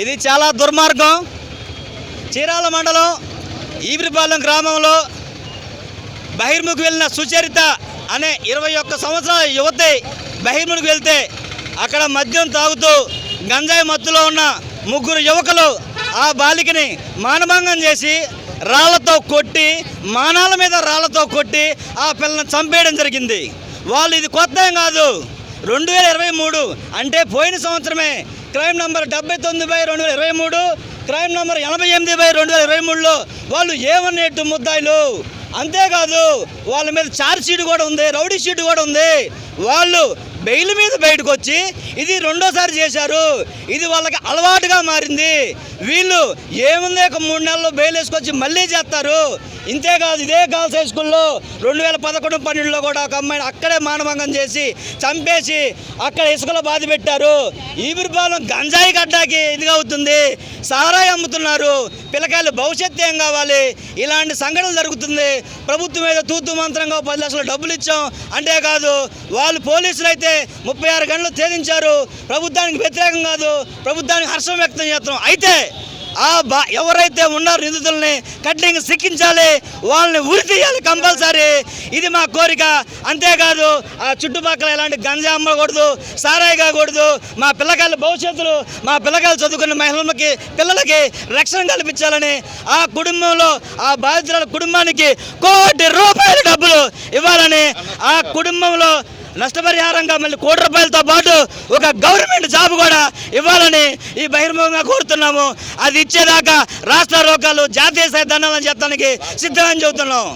ఇది చాలా దుర్మార్గం. చీరాల మండలం ఈబ్రిపాలెం గ్రామంలో బహిర్ముఖి వెళ్ళిన సుచరిత అనే ఇరవై ఒక్క సంవత్సరాల యువతి బహిర్ముఖి వెళ్తే అక్కడ మద్యం తాగుతూ గంజాయి మత్తులో ఉన్న ముగ్గురు యువకులు ఆ బాలికని మానభంగం చేసి రాళ్ళతో కొట్టి మానాల మీద రాళ్ళతో కొట్టి ఆ పిల్లని చంపేయడం జరిగింది. వాళ్ళు ఇది కొత్త ఏం కాదు. రెండు వేల ఇరవై మూడు అంటే పోయిన సంవత్సరమే క్రైమ్ నంబర్ డెబ్బై తొమ్మిది బై రెండు వేల ఇరవై మూడు క్రైమ్ నంబర్ ఎనభై ఎనిమిది బై రెండు వేల ఇరవై మూడులో వాళ్ళు ఏమన్నట్టు ముద్దాయిలు? అంతేకాదు వాళ్ళ మీద ఛార్జ్ షీట్ కూడా ఉంది రౌడీ షీట్ కూడా ఉంది. వాళ్ళు బెయిల్ మీద బయటకు వచ్చి ఇది రెండోసారి చేశారు. ఇది వాళ్ళకి అలవాటుగా మారింది. వీళ్ళు ఏముంది ఒక మూడు నెలల్లో బెయిల్ వేసుకొచ్చి మళ్ళీ చేస్తారు. ఇంతేకాదు ఇదే గర్ల్స్ హై స్కూల్లో రెండు వేల పదకొండు పన్నెండులో కూడా ఒక అమ్మాయిని అక్కడే మానభంగం చేసి చంపేసి అక్కడ ఇసుకలో బాధ పెట్టారు. ఈబిరిపాలెం గంజాయి గడ్డాకి ఇదిగా అవుతుంది. సారాయి అమ్ముతున్నారు. పిల్లకాయలు భవిష్యత్తు ఏం కావాలి? ఇలాంటి సంఘటనలు జరుగుతుంది. ప్రభుత్వం మీద తూతు మంత్రంగా పది లక్షల డబ్బులు ఇచ్చాం. అంతేకాదు వాళ్ళు పోలీసులు అయితే ముప్పై ఆరు గంటలు ఛేదించారు. ప్రభుత్వానికి వ్యతిరేకం కాదు. ప్రభుత్వానికి హర్షం వ్యక్తం చేస్తున్నాం. అయితే ఆ బా ఎవరైతే ఉన్నారో నిందితుల్ని కఠినంగా శిక్షించాలి వాళ్ళని ఉరి తీయాలి కంపల్సరీ. ఇది మా కోరిక. అంతేకాదు ఆ చుట్టుపక్కల ఎలాంటి గంజా అమ్మకూడదు సారాయి కాకూడదు. మా పిల్లకాయల భవిష్యత్తులు మా పిల్లకాయలు చదువుకున్న మహిళలకి పిల్లలకి రక్షణ కల్పించాలని ఆ కుటుంబంలో ఆ బాధితుల కుటుంబానికి కోటి రూపాయల డబ్బులు ఇవ్వాలని ఆ కుటుంబంలో నష్టపరిహారంగా మళ్ళీ కోటి రూపాయలతో పాటు ఒక గవర్నమెంట్ జాబ్ కూడా ఇవ్వాలని ఈ బహిర్ముఖంగా కోరుతున్నాము. అది ఇచ్చేదాకా రాష్ట్ర రోగాలు జాతీయ స్థాయి దండాలని చెప్పడానికి సిద్ధమని చెబుతున్నాం.